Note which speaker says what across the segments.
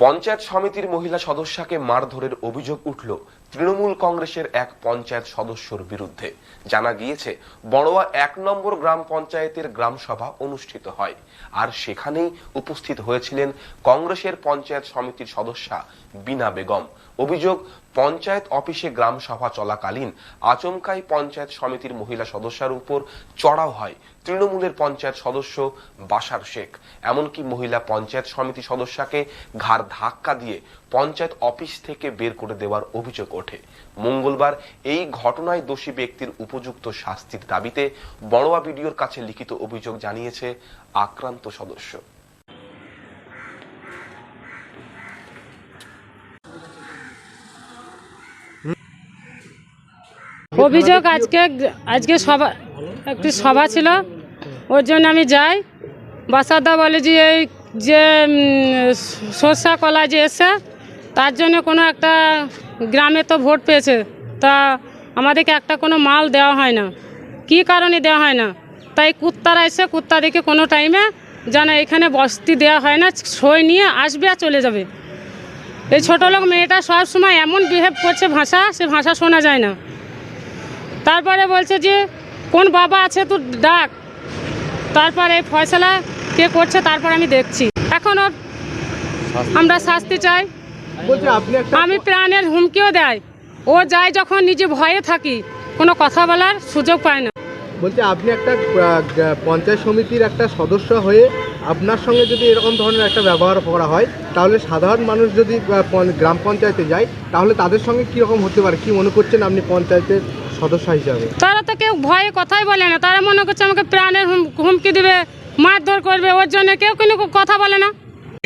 Speaker 1: পঞ্চায়েত সমিতির মহিলা সদস্যকে মারধরের অভিযোগ উঠল তৃণমূল কংগ্রেসের এক পঞ্চায়েত সদস্যর বিরুদ্ধে। জানা গিয়েছে, বড়োয়া এক নম্বর গ্রাম পঞ্চায়েতের গ্রাম সভা অনুষ্ঠিত হয়। আর সেখানেই উপস্থিত হয়েছিলেন কংগ্রেসের পঞ্চায়েত সমিতির সদস্যা বিনা বেগম। অভিযোগ, পঞ্চায়েত অফিসে গ্রাম সভা চলাকালীন আচমকাই পঞ্চায়েত সমিতির মহিলা সদস্যার উপর চড়াও হয় তৃণমূলের পঞ্চায়েত সদস্য বাসার শেখ। এমনকি মহিলা পঞ্চায়েত সমিতি সদস্যাকে ঘাড় ধাক্কা দিয়ে পঞ্চায়েত অফিস থেকে বের করে দেওয়ার অভিযোগ ওঠে। মঙ্গলবার এই ঘটনায় দোষী ব্যক্তির উপযুক্ত শাস্তির দাবিতে বড়োয়া বিডিওর কাছে লিখিত অভিযোগ জানিয়েছে আক্রান্ত সদস্য।
Speaker 2: অভিযোগ আজকে আজকে সভা, একটি সভা ছিল। ওর জন্য আমি যাই। বাসাদা বলে যে এই যে সরষা কলা যে এসে তার জন্য কোনো একটা গ্রামে তো ভোট পেয়েছে, তা আমাদেরকে একটা কোনো মাল দেওয়া হয় না। কি কারণে দেওয়া হয় না? তাই কুত্তারা এসে কুত্তা দেখে কোনো টাইমে যেন এখানে বস্তি দেওয়া হয় না, সই নিয়ে আসবে আর চলে যাবে। এই ছোটো লোক মেয়েটা সব সময় এমন বিহেভ করছে ভাষা, সে ভাষা শোনা যায় না। তারপরে বলছে যে, কোন বাবা আছে তুই ডাক? তারপরে ফয়সলা কে করছে তারপর আমি দেখছি। এখন ওর আমরা শাস্তি চাই। আমি প্রাণের হুমকিও দেয়। ও যায় যখন নিজে ভয়ে থাকি। কোনো কথা বলার সুযোগ পায় না।
Speaker 3: বলছি আপনি একটা পঞ্চায়েত সমিতির একটা সদস্য হয়ে আপনার সঙ্গে যদি এরকম ধরনের একটা ব্যবহার করা হয় তাহলে সাধারণ মানুষ যদি গ্রাম পঞ্চায়েতে যায় তাহলে তাদের সঙ্গে কী রকম হতে পারে? কি মনে করছেন আপনি পঞ্চায়েতের সদস্য হিসাবে?
Speaker 2: তারা তো কেউ ভয়ে কথাই বলে না। তারা মনে করছে আমাকে প্রাণের হুম- হুমকি দিবে। মারধর করবে, ওর জন্য কেউ কোনো কথা বলে না।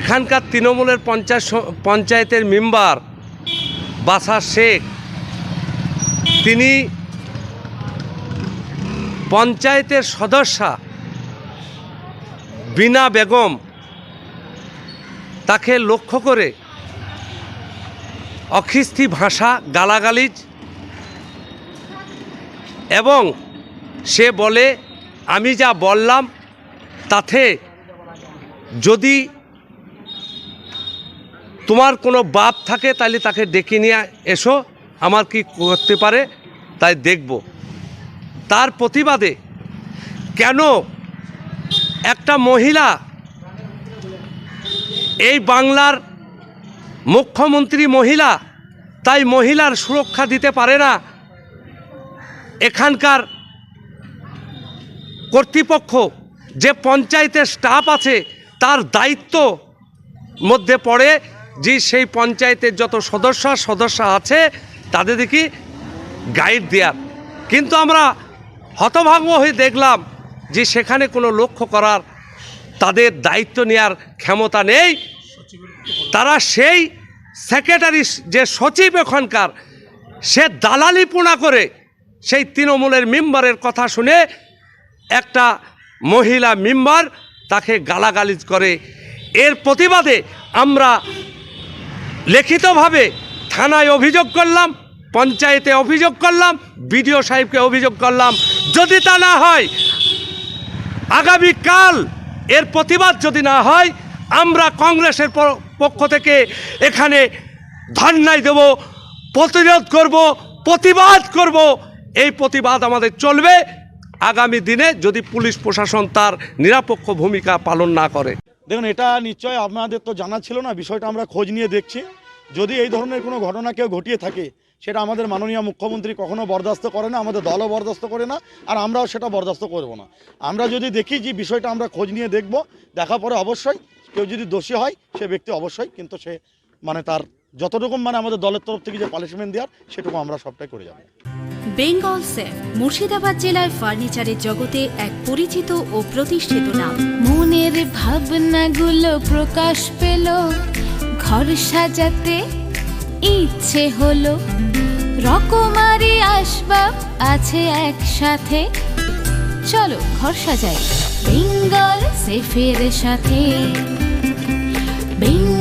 Speaker 4: এখানকার তৃণমূলের পঞ্চায়েত পঞ্চায়েতের মেম্বার বাসা শেখ, তিনি পঞ্চায়েতের সদস্যা বিনা বেগম তাকে লক্ষ্য করে অখিস্তি ভাষা গালাগালিজ এবং সে বলে, আমি যা বললাম তাতে যদি তোমার কোনো বাপ থাকে তাহলে তাকে ডেকে নিয়ে এসো। আমার কি করতে পারে, তাই দেখব। তার প্রতিবাদে কেন একটা মহিলা এই বাংলার মুখ্যমন্ত্রী মহিলা, তাই মহিলার সুরক্ষা দিতে পারে না? এখানকার কর্তৃপক্ষ যে পঞ্চায়েতের স্টাফ আছে, তার দায়িত্ব মধ্যে পড়ে যে সেই পঞ্চায়েতের যত সদস্য সদস্য আছে, তাদের দেখি গাইড দেওয়ার কিন্তু আমরা হতভঙ্গ হয়ে দেখলাম যে সেখানে কোনো লক্ষ্য করার, তাদের দায়িত্ব নেওয়ার ক্ষমতা নেই। তারা সেই সেক্রেটারি যে সচিব এখানকার, সে দালালি পোনা করে সেই তৃণমূলের মেম্বারের কথা শুনে একটা মহিলা মেম্বার তাকে গালাগালিজ করে। এর প্রতিবাদে আমরা লিখিতভাবে থানায় অভিযোগ করলাম, পঞ্চায়েতে অভিযোগ করলাম, বিডিও সাহেবকে অভিযোগ করলাম। যদি তা না হয়, আগামীকাল এর প্রতিবাদ যদি না হয়, আমরা কংগ্রেসের পক্ষ থেকে এখানে ধর্নায় দেব, প্রতিরোধ করব, প্রতিবাদ করব। এই প্রতিবাদ আমাদের চলবে। আগামী দিনে যদি পুলিশ প্রশাসন তার নিরপেক্ষ ভূমিকা পালন না করে।
Speaker 5: দেখুন, এটা নিশ্চয় আপনাদের তো জানা ছিল না, বিষয়টা আমরা খোঁজ নিয়ে দেখছি। যদি এই ধরনের কোনো ঘটনা কেউ ঘটিয়ে থাকে, সেটা আমাদের মাননীয় মুখ্যমন্ত্রী কখনো বরদাস্ত করে না, আমাদের দলও বরদাস্ত করে না, আর আমরাও সেটা বরদাস্ত করব না। আমরা যদি দেখি যে বিষয়টা আমরা খোঁজ নিয়ে দেখব, দেখা পরে অবশ্যই কেউ যদি দোষী হয়, সে ব্যক্তি অবশ্যই কিন্তু সে মানে তার যতটুকু মানে আমাদের দলের তরফ থেকে যে পানিশমেন্ট দেওয়ার সেটুকু আমরা সবটাই করে যাব।
Speaker 6: বেঙ্গল সেফ মুর্শিদাবাদ জেলায় ফার্নিচারের জগতে এক পরিচিত ও প্রতিষ্ঠিত নাম।
Speaker 7: মনের ভাবনাগুলো প্রকাশ পেল ঘর সাজাতে ইচ্ছে হলো। রকমারি আসবাব আছে একসাথে চলো ঘর সাজাই। বেঙ্গল সেফের সাথে।